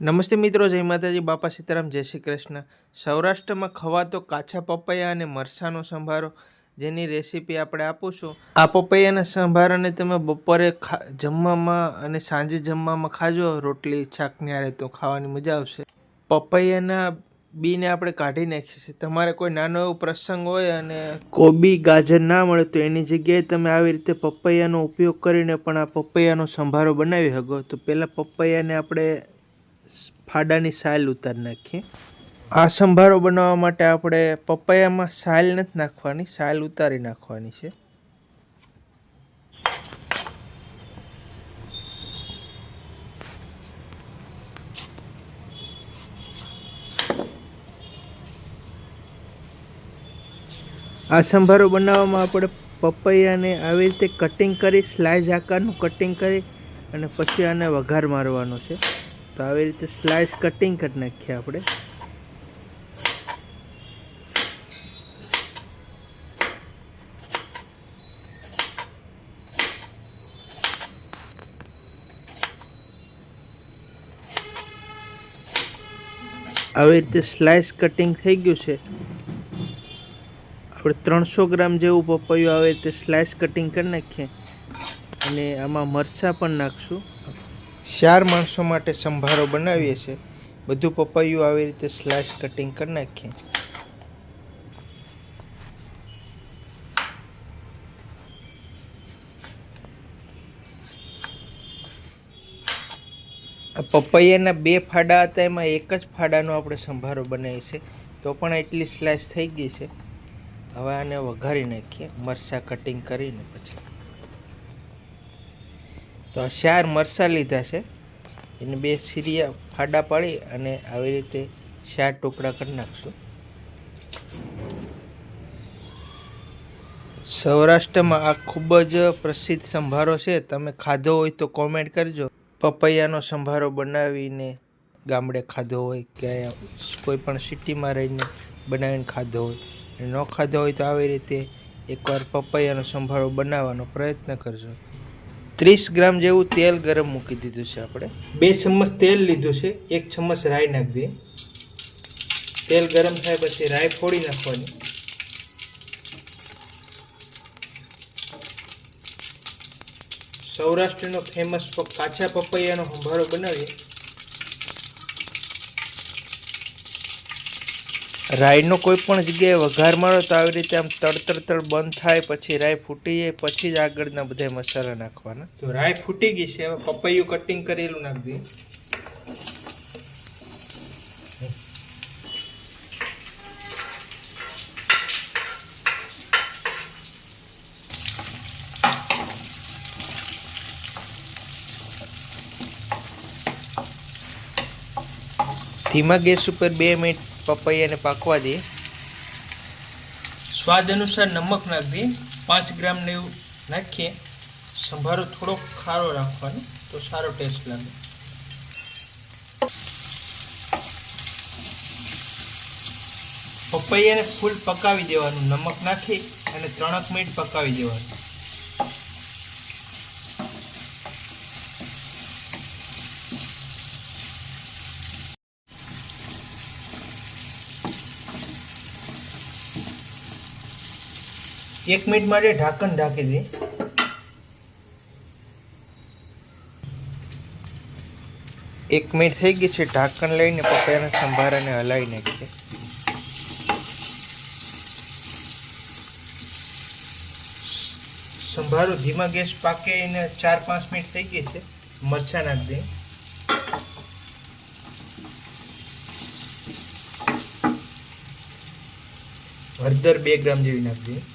નમસ્તે મિત્રો, જય માતાજી, બાપા સીતારામ, જય શ્રી કૃષ્ણ. સૌરાષ્ટ્રમાં ખવાતો કાચા પપૈયા અને મરસાનો સંભારો, જેની રેસીપી આપણે આપું આ પપૈયાના સંભારાને તમે બપોરે ખા, જમવામાં અને સાંજે જમવામાં ખાજો, રોટલી, શાક, ન્યારે તો ખાવાની મજા આવશે. પપૈયાના બીને આપણે કાઢી નાખીએ છીએ. તમારે કોઈ નાનો એવો પ્રસંગ હોય અને કોબી, ગાજર ના મળે તો એની જગ્યાએ તમે આવી રીતે પપૈયાનો ઉપયોગ કરીને પણ આ પપૈયાનો સંભારો બનાવી શકો. તો પહેલાં પપૈયાને આપણે ફાડાની સાલ ઉતારી નાખીએ. આ સંભારો બનાવવા માટે આપણે પપૈયામાં સાલ નથી નાખવાની, સાલ ઉતારી નાખવાની છે. આ સંભારો બનાવવામાં આપણે પપૈયાને આવી રીતે કટિંગ કરી સ્લાઇસ આકારનું કટિંગ કરી અને પછી આને વઘાર મારવાનો છે. તો આવી રીતે સ્લાઇસ કટિંગ કરી નાખીએ આપણે. આવી રીતે સ્લાઇસ કટિંગ થઈ ગયું છે. આપણે ત્રણસો ગ્રામ જેવું પપૈયું આવી રીતે સ્લાઇસ કટિંગ કરી નાખીએ. અને આમાં મરચાં પણ નાખશું. ચાર માણસો માટે સંભારો બનાવીએ છીએ. બધું પપૈયું આવી રીતે સ્લાઇસ કટિંગ કરી નાખીએ. પપૈયાના બે ફાડા હતા, એમાં એક જ ફાડાનો આપણે સંભારો બનાવીએ છીએ. તો પણ એટલી સ્લાઇસ થઈ ગઈ છે. હવે આને વઘારી નાખીએ, મરચાં કટિંગ કરીને પછી. તો આ ચાર મરચાં લીધા છે. એને બે સીરિયા ફાડા પાડી અને આવી રીતે ચાર ટુકડા કરી નાખશું. સૌરાષ્ટ્રમાં આ ખૂબ જ પ્રસિદ્ધ સંભારો છે. તમે ખાધો હોય તો કોમેન્ટ કરજો. પપૈયાનો સંભારો બનાવીને ગામડે ખાધો હોય કે કોઈ પણ સિટીમાં રહીને બનાવીને ખાધો હોય. ન ખાધો હોય તો આવી રીતે એકવાર પપૈયાનો સંભારો બનાવવાનો પ્રયત્ન કરજો. ત્રીસ ગ્રામ જેવું તેલ ગરમ મૂકી દીધું છે આપણે. બે ચમચ તેલ લીધું છે, એક ચમચ રાઈ નાખી દઈએ. તેલ ગરમ થાય પછી રાઈ ફોડી નાખવાની. સૌરાષ્ટ્રનો ફેમસ કાચા પપૈયાનો સંભારો બનાવીએ. રાઈનો કોઈ પણ જગ્યાએ વઘાર મારો તો આવી રીતે આમ તડ તડ તડ બંધ થાય પછી રાઈ ફૂટી જાય પછી જ આગળના બધા મસાલા નાખવાના. તો રાઈ ફૂટી ગઈ છે હવે પપૈયું કટિંગ કરેલું નાખી દઈએ. ધીમા ગેસ ઉપર બે મિનિટ પપૈયાને પાકવા દઈએ સ્વાદ અનુસાર નમક નાખી પાંચ ગ્રામ એવું નાખીએ. સંભારો થોડો ખારો રાખવાનો, તો સારો ટેસ્ટ લાગે. પપૈયાને ફૂલ પકાવી દેવાનું. નમક નાખી અને ત્રણક મિનિટ પકાવી દેવાનું. એક મિનિટ માટે ઢાંકણ ઢાંકી દઈએ. એક મિનિટ થઈ ગઈ છે ઢાંકણ લઈને પપૈયાના સંભારાને હલાવી નાખીએ. સંભારો ધીમા ગેસ પાકે એને ચાર પાંચ મિનિટ થઈ ગઈ છે. મરચાં નાખી દઈએ. હળદર બે ગ્રામ જેવી નાખી દઈએ.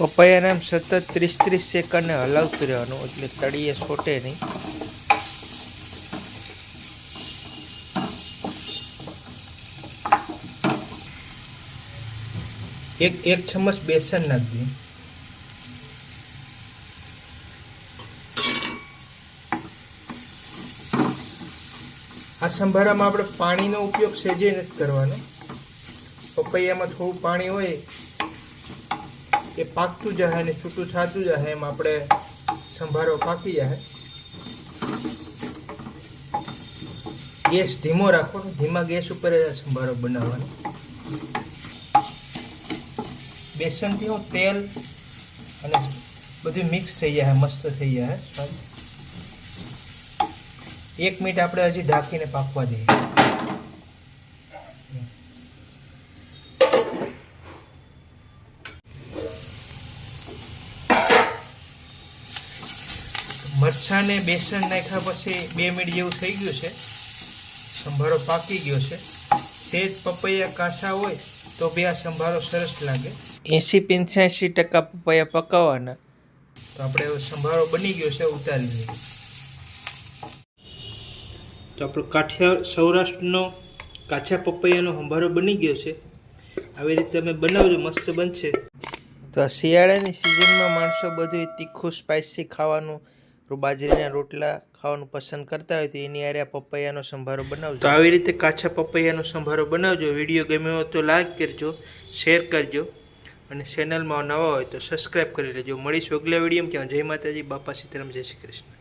પપૈયાને આમ સતત ત્રીસ ત્રીસ સેકન્ડને હલાવતું રહેવાનું, એટલે તળીએ છોટે નહીં. એક એક ચમચ બેસન નાખી આ સંભારામાં આપણે પાણીનો ઉપયોગ સેજે નથી કરવાનો. પપૈયામાં થોડું પાણી હોય એ પાકતું જાય અને છૂટું છાતું જાય એમ આપણે સંભારો પાકી જાય. ગેસ ધીમો રાખો ધીમા ગેસ ઉપર સંભારો બનાવવાનો. બેસનથી હું તેલ અને બધું મિક્સ થઈ જાય, મસ્ત થઈ જાય. એક મિનિટ આપણે હજી ઢાંકીને પાકવા દઈએ. મરચાં ને બેસન નાખ્યા પછી બે મિનિટ જેવું થઈ ગયું છે. સંભારો પાકી ગયો છે. સેજ પપૈયા કાચા હોય તો બે આ સંભારો સરસ લાગે. એંસી પંચ્યાસી ટકા પપૈયા પકાવવાના તો આપણે સંભારો બની ગયો છે ઉતારી લઈએ તો આપણો કાઠિયાવાડ સૌરાષ્ટ્રનો કાચા પપૈયાનો સંભારો બની ગયો છે. આવી રીતે તમે બનાવજો મસ્ત બનશે. તો આ શિયાળાની સિઝનમાં માણસો બધું તીખું સ્પાઇસી ખાવાનું બાજરીના રોટલા ખાવાનું પસંદ કરતા હોય તો એની આરે પપૈયાનો સંભારો બનાવજો. તો આવી રીતે કાચા પપૈયાનો સંભારો બનાવજો. વીડિયો ગમ્યો હોય તો લાઈક કરજો શેર કરજો અને ચેનલમાં નવા હોય તો સબસ્ક્રાઈબ કરી લેજો. મળીશું અગલા વિડીયોમાં. ક્યાં જય માતાજી, બાપા સીતારામ, જય શ્રી કૃષ્ણ.